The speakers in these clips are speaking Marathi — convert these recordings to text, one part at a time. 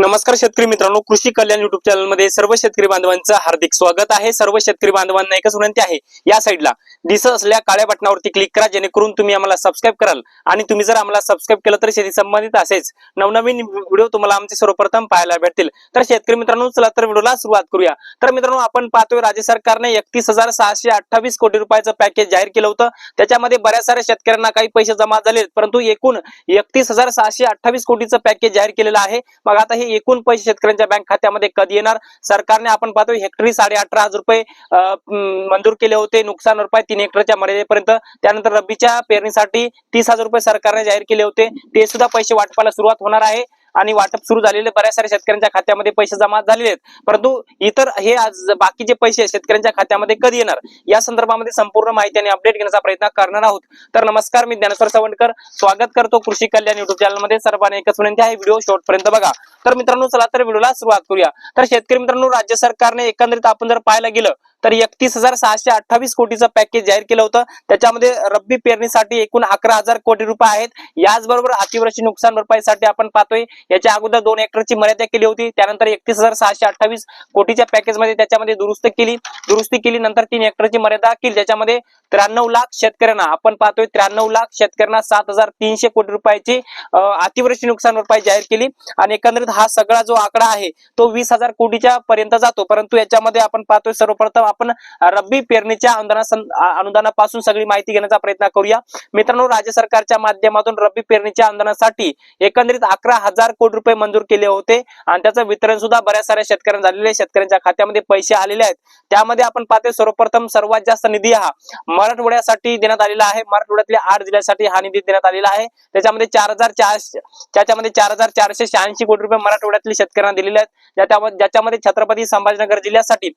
नमस्कार शेतकरी मित्रांनो कृषी कल्याण युट्यूब चॅनलमध्ये सर्व शेतकरी बांधवांचं हार्दिक स्वागत आहे. सर्व शेतकरी बांधवांना एकच विनंती आहे या साईडला दिसत असलेल्या काळ्या बटनावरती क्लिक करा जेणेकरून तुम्ही आम्हाला सबस्क्राईब कराल. आणि तुम्ही जर आम्हाला सबस्क्राईब केलं तर शेती संबंधित असेच नवनवीन व्हिडिओ तुम्हाला आमचे सर्वप्रथम पाहायला भेटतील. तर शेतकरी मित्रांनो चला तर व्हिडिओला सुरुवात करूया. तर मित्रांनो आपण पाहतोय राज्य सरकारने एकतीस हजार सहाशे अठ्ठावीस कोटी रुपयाचं पॅकेज जाहीर केलं होतं. त्याच्यामध्ये बऱ्याच साऱ्या शेतकऱ्यांना काही पैसे जमा झाले आहेत. परंतु एकूण एकतीस हजार सहाशे अठ्ठावीस कोटीचं पॅकेज जाहीर केलेलं आहे. मग आता हे एकूण पैसे शेतकऱ्यांच्या बँक खात्यामध्ये कधी येणार? सरकारने आपण पाहतो हेक्टरी साडे अठरा हजार रुपये अं, मंजूर केले होते. नुकसान रुपये तीन हेक्टरच्या मर्यादेपर्यंत. त्यानंतर रब्बीच्या पेरणीसाठी तीस हजार रुपये सरकारने जाहीर केले होते. ते सुद्धा पैसे वाटपाला सुरुवात होणार आहे. आणि वाटप सुरू झालेले बऱ्याच साऱ्या शेतकऱ्यांच्या खात्यामध्ये पैसे जमा झालेले आहेत. परंतु इतर हे आज बाकीचे पैसे शेतकऱ्यांच्या खात्यामध्ये कधी येणार? या संदर्भामध्ये संपूर्ण माहिती आणि अपडेट घेण्याचा प्रयत्न करणार आहोत. तर नमस्कार मी ज्ञानेश्वर सावंतकर स्वागत करतो कृषी कल्याण युट्यूब चॅनलमध्ये. सर्वांना एकच विनंती आहे व्हिडिओ शेवट पर्यंत बघा. तर मित्रांनो चला तर व्हिडिओला सुरुवात करूया. तर शेतकरी मित्रांनो राज्य सरकारने एकंदरीत आपण जर पाहायला गेलं तर एकतीस हजार सहाशे अठ्ठावीस कोटीचं पॅकेज जाहीर केलं होतं. त्याच्यामध्ये रब्बी पेरणीसाठी एकूण अकरा हजार कोटी रुपये आहेत. याचबरोबर अतिवृष्टी नुकसान भरपाईसाठी आपण पाहतोय. याच्या अगोदर दोन हेक्टरची मर्यादा केली होती. त्यानंतर एकतीस हजार सहाशे अठ्ठावीस कोटीच्या पॅकेजमध्ये त्याच्यामध्ये दुरुस्त केली. दुरुस्ती केली नंतर तीन हेक्टरची मर्यादा केली. त्याच्यामध्ये त्र्याण्णव लाख शेतकऱ्यांना आपण पाहतोय त्र्याण्णव लाख शेतकऱ्यांना सात हजार तीनशे कोटी रुपयाची अतिवृष्टी नुकसान भरपाई जाहीर केली. आणि एकंदरीत हा सगळा जो आकडा आहे तो वीस हजार कोटीच्या पर्यंत जातो. परंतु याच्यामध्ये आपण पाहतोय सर्वप्रथम आपण रब्बी पेरणीच्या अनुदाना अनुदानापासून सगळी माहिती घेण्याचा प्रयत्न करूया. मित्रांनो राज्य सरकारच्या माध्यमातून रब्बी पेरणीच्या अनुदानासाठी एकंदरीत अकरा हजार कोटी रुपये मंजूर केले होते आणि त्याचं वितरण सुद्धा बऱ्याच साऱ्या शेतकऱ्यांना झालेले आहे. शेतकऱ्यांच्या खात्यामध्ये पैसे आलेले आहेत. त्यामध्ये आपण पाहते सर्वप्रथम सर्वात जास्त निधी हा मराठवाड्यासाठी देण्यात आलेला आहे. मराठवाड्यातल्या आठ जिल्ह्यासाठी हा निधी देण्यात आलेला आहे. त्याच्यामध्ये चार हजार चारशे त्याच्यामध्ये चार हजार चारशे शहाऐंशी कोटी रुपये मराठवाड्यातले शेतकऱ्यांना दिलेले आहेत. ज्याच्यामध्ये ज्याच्यामध्ये छत्रपती संभाजीनगर जिल्ह्यासाठी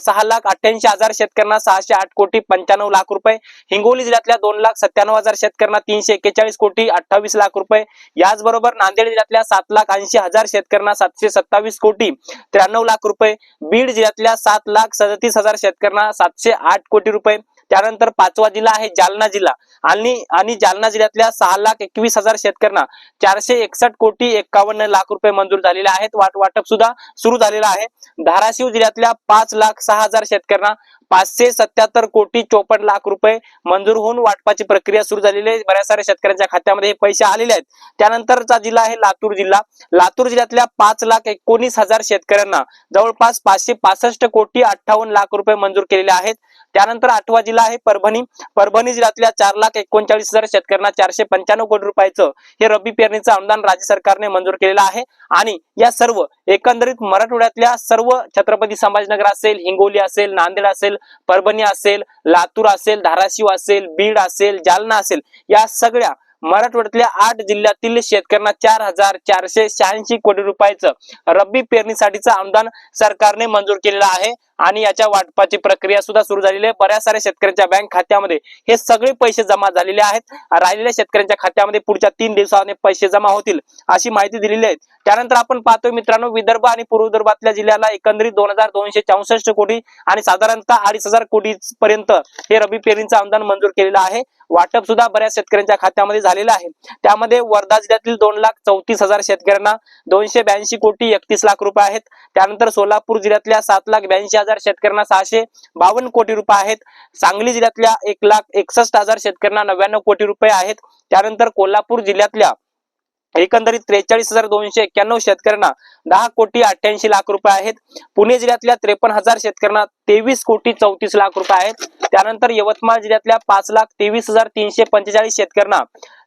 सहा लाख अठ्ठ्याऐंशी हजार शेतकऱ्यांना सहाशे आठ कोटी पंच्याण्णव लाख रुपये. हिंगोली जिल्ह्यातल्या दोन लाख सत्त्याण्णव हजार शेतकऱ्यांना तीनशे एक्केचाळीस कोटी अठ्ठावीस लाख रुपये. याचबरोबर नांदेड जिल्ह्यातल्या सात लाख ऐंशी हजार शेतकऱ्यांना सातशे सत्तावीस कोटी त्र्याण्णव लाख रुपये. बीड जिल्ह्यातल्या सात लाख सदतीस हजार शेतकऱ्यांना सातशे आठ कोटी रुपये. त्यानंतर पाचवा जिल्हा आहे जालना जिल्हा. आणि आणि जालना जिल्ह्यातल्या सहा लाख एकवीस हजार शेतकऱ्यांना चारशे एकसष्ट कोटी एक्कावन्न लाख रुपये मंजूर झालेले आहेत. वाट वाटप सुद्धा सुरू झालेलं आहे. धाराशिव जिल्ह्यातल्या पाच लाख सहा हजार शेतकऱ्यांना पाचशे सत्याहत्तर कोटी चोपन्न लाख रुपये मंजूर होऊन वाटपाची प्रक्रिया सुरू झालेली आहे. बऱ्याच साऱ्या शेतकऱ्यांच्या खात्यामध्ये हे पैसे आलेले आहेत. त्यानंतरचा जिल्हा आहे लातूर जिल्हा. लातूर जिल्ह्यातल्या पाच लाख एकोणीस हजार शेतकऱ्यांना जवळपास पाचशे पासष्ट कोटी अठ्ठावन्न लाख रुपये मंजूर केलेले आहेत. त्यानंतर आठवा जिल्हा आहे परभणी. परभणी जिल्ह्यातल्या चार लाख एकोणचाळीस हजार शेतकऱ्यांना चारशे पंच्याण्णव कोटी रुपयाचं हे रब्बी पेरणीचं अनुदान राज्य सरकारने मंजूर केलेलं आहे. आणि या सर्व एकंदरीत मराठवाड्यातल्या सर्व छत्रपती संभाजीनगर असेल हिंगोली असेल नांदेड असेल असेल परभणी असेल लातूर असेल धाराशिव असेल बीड असेल जालना असेल या सगळ्या मराठवाड्यातल्या आठ जिल्ह्यातील शेतकऱ्यांना चार हजार चारशे शहाऐंशी कोटी रुपयाचं रब्बी पेरणीसाठीचं अनुदान सरकारने मंजूर केलेलं आहे आणि याच्या वाटपाची प्रक्रिया सुद्धा सुरू झालेली आहे. बऱ्याच साऱ्या शेतकऱ्यांच्या बँक खात्यामध्ये हे सगळे पैसे जमा झालेले आहेत. राहिलेल्या शेतकऱ्यांच्या खात्यामध्ये पुढच्या तीन दिवसाने पैसे जमा होतील अशी माहिती दिलेली आहे. त्यानंतर आपण पाहतोय मित्रांनो विदर्भ आणि पूर्व विदर्भातल्या जिल्ह्याला एकंदरीत दोन हजार दोनशे चौसष्ट कोटी आणि साधारणतः अडीच हजार कोटी पर्यंत हे रबी पेरणीचं अनुदान मंजूर केलेलं आहे. वाटप सुद्धा बऱ्याच शेतकऱ्यांच्या खात्यामध्ये झालेलं आहे. त्यामध्ये वर्धा जिल्ह्यातील दोन लाख चौतीस हजार शेतकऱ्यांना दोनशे ब्याऐंशी कोटी एकतीस लाख रुपये आहेत. त्यानंतर सोलापूर जिल्ह्यातल्या सात लाख ब्याऐंशी हजार शेतकऱ्यांना सहाशे बावन्न कोटी रुपये आहेत. सांगली जिल्ह्यातल्या एक लाख एकसष्ट हजार शेतकऱ्यांना नव्याण्णव कोटी रुपये आहेत. त्यानंतर कोल्हापूर जिल्ह्यातल्या एकंदरीत त्रेचाळीस हजार दोनशे एक्क्याण्णव शेतकऱ्यांना दहा कोटी अठ्ठ्याऐंशी लाख रुपये आहेत. पुणे जिल्ह्यातल्या त्रेपन्न हजार शेतकऱ्यांना तेवीस कोटी चौतीस लाख रुपये आहेत. त्यानंतर यवतमाळ जिल्ह्यातल्या पाच लाख तेवीस हजार तीनशे पंचेचाळीस शेतकऱ्यांना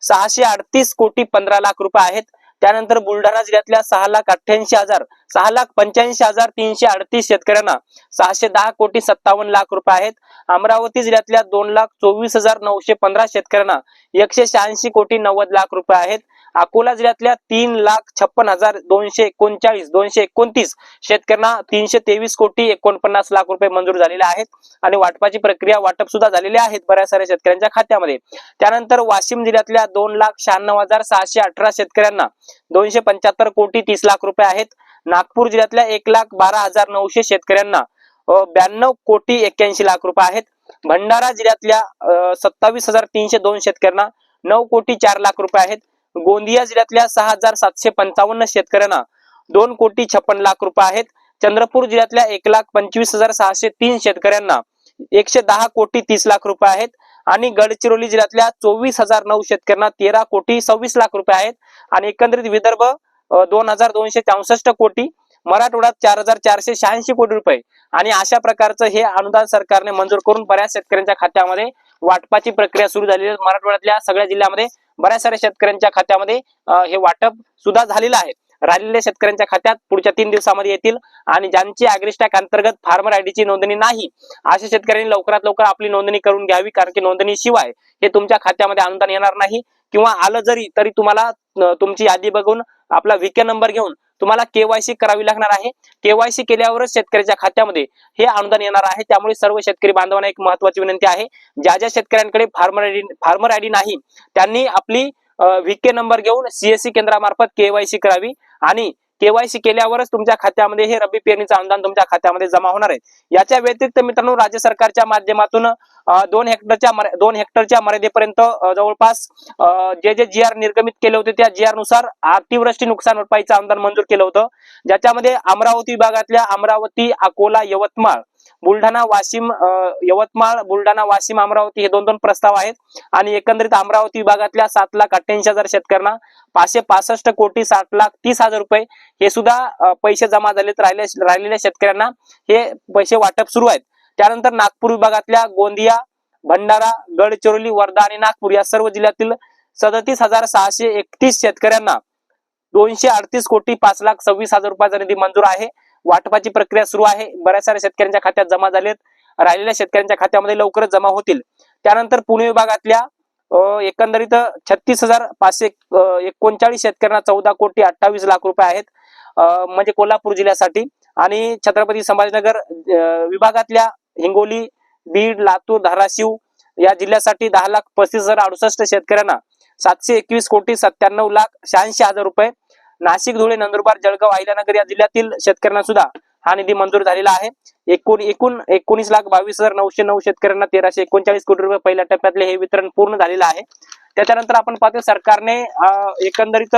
सहाशे अडतीस कोटी पंधरा लाख रुपये आहेत. त्यानंतर बुलढाणा जिल्ह्यातल्या सहा लाख अठ्ठ्याऐंशी हजार सहा लाख पंच्याऐंशी हजार तीनशे अडतीस शेतकऱ्यांना सहाशे दहा कोटी सत्तावन्न लाख रुपये आहेत. अमरावती जिल्ह्यातल्या दोन लाख चोवीस हजार नऊशे पंधरा शेतकऱ्यांना एकशे शहाऐंशी कोटी नव्वद लाख रुपये आहेत. अकोला जिल्ह्यातल्या तीन लाख छप्पन हजार दोनशे एकोणचाळीस दोनशे एकोणतीस शेतकऱ्यांना तीनशे तेवीस कोटी एकोणपन्नास लाख रुपये मंजूर झालेले आहेत आणि वाटपाची प्रक्रिया वाटप सुद्धा झालेली आहेत बऱ्याच साऱ्या शेतकऱ्यांच्या खात्यामध्ये. त्यानंतर वाशिम जिल्ह्यातल्या दोन लाख शहाण्णव हजार सहाशे अठरा शेतकऱ्यांना दोनशे पंच्याहत्तर कोटी तीस लाख रुपये आहेत. नागपूर जिल्ह्यातल्या एक लाख बारा हजार नऊशे शेतकऱ्यांना ब्याण्णव कोटी एक्क्याऐंशी लाख रुपये आहेत. भंडारा जिल्ह्यातल्या सत्तावीस हजार तीनशे दोन शेतकऱ्यांना नऊ कोटी चार लाख रुपये आहेत. गोंदिया जिल्ह्यातल्या सहा हजार सातशे पंचावन्न शेतकऱ्यांना दोन कोटी छप्पन लाख रुपये आहेत. चंद्रपूर जिल्ह्यातल्या एक लाख पंचवीस हजार सहाशे तीन शेतकऱ्यांना एकशे दहा कोटी तीस लाख रुपये आहेत. आणि गडचिरोली जिल्ह्यातल्या चोवीस हजार नऊ शेतकऱ्यांना तेरा कोटी सव्वीस लाख रुपये आहेत. आणि एकंदरीत विदर्भ दोन हजार दोनशे चौसष्ट कोटी मराठवाड्यात चार हजार चारशे शहाऐंशी कोटी रुपये. आणि अशा प्रकारचं हे अनुदान सरकारने मंजूर करून बऱ्याच शेतकऱ्यांच्या खात्यामध्ये वाटपाची प्रक्रिया सुरू झालेली आहे. मराठवाड्यातल्या सगळ्या जिल्ह्यामध्ये बऱ्याच साऱ्या शेतकऱ्यांच्या खात्यामध्ये हे वाटप सुद्धा झालेलं आहे. राहिलेल्या शेतकऱ्यांच्या खात्यात पुढच्या तीन दिवसामध्ये येतील आणि ज्यांची अॅग्रिस्टॅक अंतर्गत फार्मर आयडीची नोंदणी नाही अशा शेतकऱ्यांनी लवकरात लवकर आपली नोंदणी करून घ्यावी कारण की नोंदणी शिवाय हे तुमच्या खात्यामध्ये अनुदान येणार नाही किंवा आलं जरी तरी तुम्हाला तुमची यादी बघून आपला विके नंबर घेऊन तुम्हाला केवायसी करावी लागणार आहे. केवायसी केल्यावरच शेतकऱ्याच्या खात्यामध्ये हे अनुदान येणार आहे. त्यामुळे सर्व शेतकरी बांधवांना एक महत्वाची विनंती आहे. ज्या ज्या शेतकऱ्यांकडे फार्मर आयडी फार्मर आयडी नाही त्यांनी आपली व्हीके नंबर घेऊन सीएससी केंद्रामार्फत केवायसी करावी. आणि केवायसी केल्यावरच तुमच्या खात्यामध्ये हे रब्बी पेरणीचं अनुदान तुमच्या खात्यामध्ये जमा होणार आहे. याच्या व्यतिरिक्त मित्रांनो राज्य सरकारच्या माध्यमातून दोन हेक्टरच्या दोन हेक्टरच्या मर्यादेपर्यंत जवळपास जे जे जी आर निर्गमित केले होते त्या जी आरनुसार अतिवृष्टी नुकसान भरपाईचं अनुदान मंजूर केलं होतं. ज्याच्यामध्ये अमरावती विभागातल्या अमरावती अकोला यवतमाळ बुलढाणा वाशिम यवतमाळ बुलढाणा वाशिम अमरावती हे दोन दोन प्रस्ताव आहेत. आणि एकंदरीत अमरावती विभागातल्या सात लाख अठ्ठ्याऐंशी हजार शेतकऱ्यांना पाचशे पासष्ट कोटी साठ लाख तीस हजार रुपये हे सुद्धा पैसे जमा झालेत राहिले राहिलेल्या शेतकऱ्यांना. हे पैसे वाटप सुरू आहेत. त्यानंतर नागपूर विभागातल्या गोंदिया भंडारा गडचिरोली वर्धा आणि नागपूर या सर्व जिल्ह्यातील सदतीस हजार सहाशे एकतीस शेतकऱ्यांना दोनशे अडतीस कोटी पाच लाख सव्वीस हजार रुपयाचा निधी मंजूर आहे. वाटपाची प्रक्रिया सुरू आहे. बऱ्याच साऱ्या शेतकऱ्यांच्या खात्यात जमा झालेत. राहिलेल्या शेतकऱ्यांच्या खात्यामध्ये लवकरच जमा होतील. त्यानंतर पुणे विभागातल्या एकंदरीत छत्तीस हजार पाचशे एकोणचाळीस शेतकऱ्यांना चौदा कोटी अठ्ठावीस लाख रुपये आहेत. म्हणजे कोल्हापूर जिल्ह्यासाठी. आणि छत्रपती संभाजीनगर विभागातल्या हिंगोली बीड लातूर धाराशिव या जिल्ह्यासाठी दहा लाख पस्तीस हजार अडुसष्ट शेतकऱ्यांना सातशे एकवीस कोटी सत्त्याण्णव लाख शहाऐंशी हजार रुपये नाशिक धुळे नंदुरबार जळगाव अहिल्यानगर या जिल्ह्यातील शेतकऱ्यांना सुद्धा हा निधी मंजूर झालेला आहे. एकूण एकूण एकोणीस लाख बावीस हजार नऊशे नऊ शेतकऱ्यांना तेराशे एकोणचाळीस कोटी रुपये पहिल्या टप्प्यातले हे वितरण पूर्ण झालेलं आहे. त्याच्यानंतर आपण पाहतो सरकारने एकंदरीत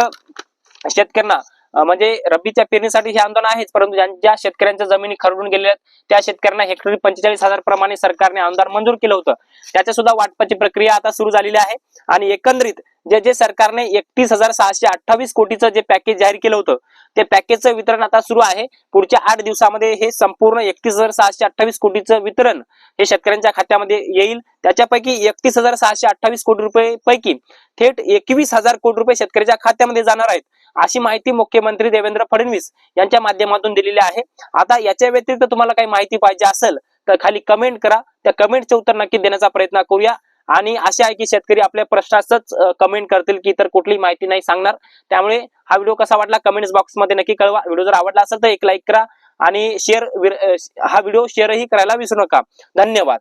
शेतकऱ्यांना म्हणजे रब्बीच्या पेरणीसाठी हे आंदोलन आहेच परंतु ज्यांच्या शेतकऱ्यांच्या जमिनी खरडून गेलेल्या त्या शेतकऱ्यांना हेक्टरी पंचेचाळीस हजार प्रमाणे सरकारने आमदार मंजूर केलं होतं. त्याच्या सुद्धा वाटपाची प्रक्रिया आता सुरू झालेली आहे. आणि एकंदरीत जे जे सरकारने एकतीस हजार सहाशे अठ्ठावीस कोटीचं जे पॅकेज जाहीर केलं होतं ते पॅकेजचं वितरण आता सुरू आहे. पुढच्या आठ दिवसामध्ये हे संपूर्ण एकतीस हजार सहाशे अठ्ठावीस कोटीचं वितरण हे शेतकऱ्यांच्या खात्यामध्ये येईल. त्याच्यापैकी एकतीस हजार सहाशे अठ्ठावीस कोटी रुपये पैकी थेट एकवीस हजार कोटी रुपये शेतकऱ्याच्या खात्यामध्ये जाणार आहेत अशी माहिती मुख्यमंत्री देवेंद्र फडणवीस यांच्या माध्यमातून दिलेली आहे. आता याच्या व्यतिरिक्त तुम्हाला काही माहिती पाहिजे असेल तर खाली कमेंट करा. त्या कमेंटचे उत्तर नक्की देण्याचा प्रयत्न करूया. आणि असे आहे की शेतकरी आपल्या प्रश्नाचंच कमेंट करतील की तर कुठली माहिती नाही सांगणार. त्यामुळे हा व्हिडिओ कसा वाटला कमेंट्स बॉक्समध्ये नक्की कळवा. व्हिडिओ जर आवडला असेल तर एक लाईक करा आणि शेअर हा व्हिडिओ शेअरही करायला विसरू नका. धन्यवाद.